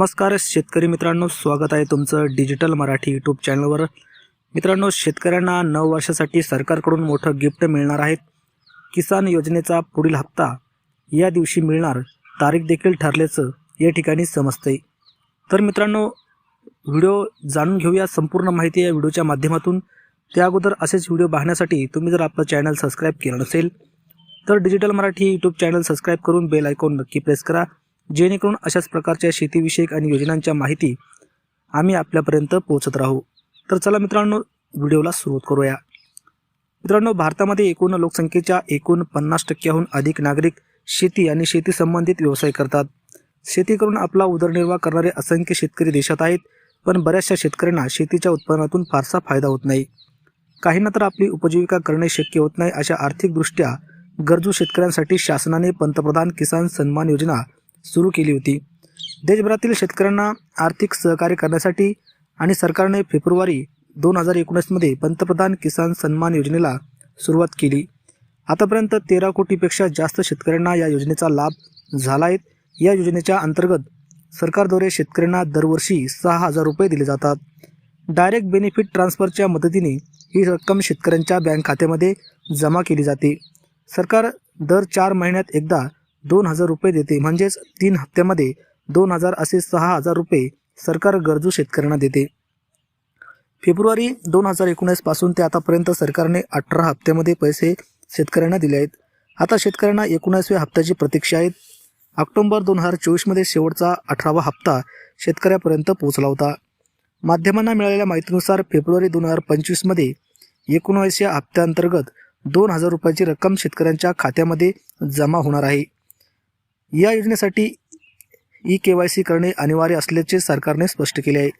नमस्कार शेतकरी मित्रांनो स्वागत आहे तुमचं डिजिटल मराठी यूट्यूब चॅनलवर. मित्रांनो शेतकऱ्यांना नऊ वर्षासाठी सरकारकडून मोठं गिफ्ट मिळणार आहे. किसान योजनेचा पुढील हप्ता या दिवशी मिळणार तारीख देखील ठरल्याचं या ठिकाणी समजते तर मित्रांनो व्हिडिओ जाणून घेऊया. संपूर्ण माहिती या व्हिडिओच्या माध्यमातून. त्या अगोदर असेच व्हिडिओ पाहण्यासाठी तुम्ही जर आपलं चॅनल सबस्क्राईब केलं नसेल तर digital Marathi YouTube channel subscribe करून बेल आयकॉन नक्की प्रेस करा. जेणेकरून अशाच प्रकारच्या शेतीविषयक आणि योजनांच्या माहिती आम्ही आपल्यापर्यंत पोहोचत राहू. तर चला मित्रांनो व्हिडिओला सुरुवात करूया. मित्रांनो भारतामध्ये एकूण लोकसंख्येच्या एकूण पन्नास टक्क्याहून अधिक नागरिक शेती आणि शेती संबंधित व्यवसाय करतात. शेती करून आपला उदरनिर्वाह करणारे असंख्य शेतकरी देशात आहेत पण बऱ्याचशा शेतकऱ्यांना शेतीच्या उत्पन्नातून फारसा फायदा होत नाही. काहींना तर आपली उपजीविका करणे शक्य होत नाही अशा आर्थिकदृष्ट्या गरजू शेतकऱ्यांसाठी शासनाने पंतप्रधान किसान सन्मान योजना सुरू केली होती. देशभरातील शेतकऱ्यांना आर्थिक सहकार्य करण्यासाठी आणि सरकारने फेब्रुवारी दोन हजार एकोणीसमध्ये पंतप्रधान किसान सन्मान योजनेला सुरुवात केली. आतापर्यंत तेरा कोटीपेक्षा जास्त शेतकऱ्यांना या योजनेचा लाभ झाला आहे. या योजनेच्या अंतर्गत सरकारद्वारे शेतकऱ्यांना दरवर्षी सहा हजार रुपये दिले जातात. डायरेक्ट बेनिफिट ट्रान्सफरच्या मदतीने ही रक्कम शेतकऱ्यांच्या बँक खात्यामध्ये जमा केली जाते. सरकार दर चार महिन्यात एकदा दोन हजार रुपये देते. म्हणजेच तीन हप्त्यामध्ये दोन हजार असे सहा हजार रुपये सरकार गरजू शेतकऱ्यांना देते. फेब्रुवारी दोन हजार एकोणीसपासून ते आतापर्यंत सरकारने अठरा हप्त्यामध्ये पैसे शेतकऱ्यांना दिले आहेत. आता शेतकऱ्यांना एकोणीसव्या हप्त्याची प्रतीक्षा आहे. ऑक्टोंबर दोन हजार चोवीसमध्ये शेवटचा अठरावा हप्ता शेतकऱ्यापर्यंत पोहोचला होता. माध्यमांना मिळालेल्या माहितीनुसार फेब्रुवारी दोन हजार पंचवीसमध्ये एकोणावीसच्या हप्त्याअंतर्गत दोन हजार रुपयाची रक्कम शेतकऱ्यांच्या खात्यामध्ये जमा होणार आहे. या योजनेसाठी ई के वाय सी करणे अनिवार्य असल्याचे सरकारने स्पष्ट केले आहे.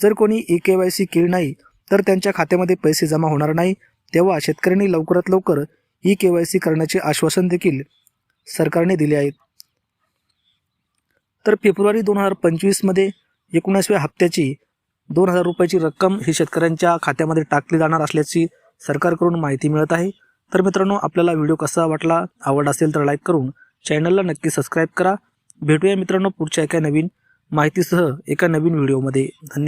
जर कोणी ई के वाय सी केली नाही तर त्यांच्या खात्यामध्ये पैसे जमा होणार नाही. तेव्हा शेतकऱ्यांनी लवकरात लवकर ई के वाय सी करण्याचे आश्वासन देखील सरकारने दिले आहे. तर फेब्रुवारी दोन हजार पंचवीसमध्ये एकोणीसव्या हप्त्याची दोन हजार रुपयाची रक्कम ही शेतकऱ्यांच्या खात्यामध्ये टाकली जाणार असल्याची सरकारकडून माहिती मिळत आहे. तर मित्रांनो आपल्याला व्हिडिओ कसा वाटला आवड असेल तर लाईक करून चॅनलला नक्की सबस्क्राईब करा. भेटूया मित्रांनो पुढच्या एका नवीन माहितीसह एका नवीन व्हिडिओमध्ये धन्यवाद.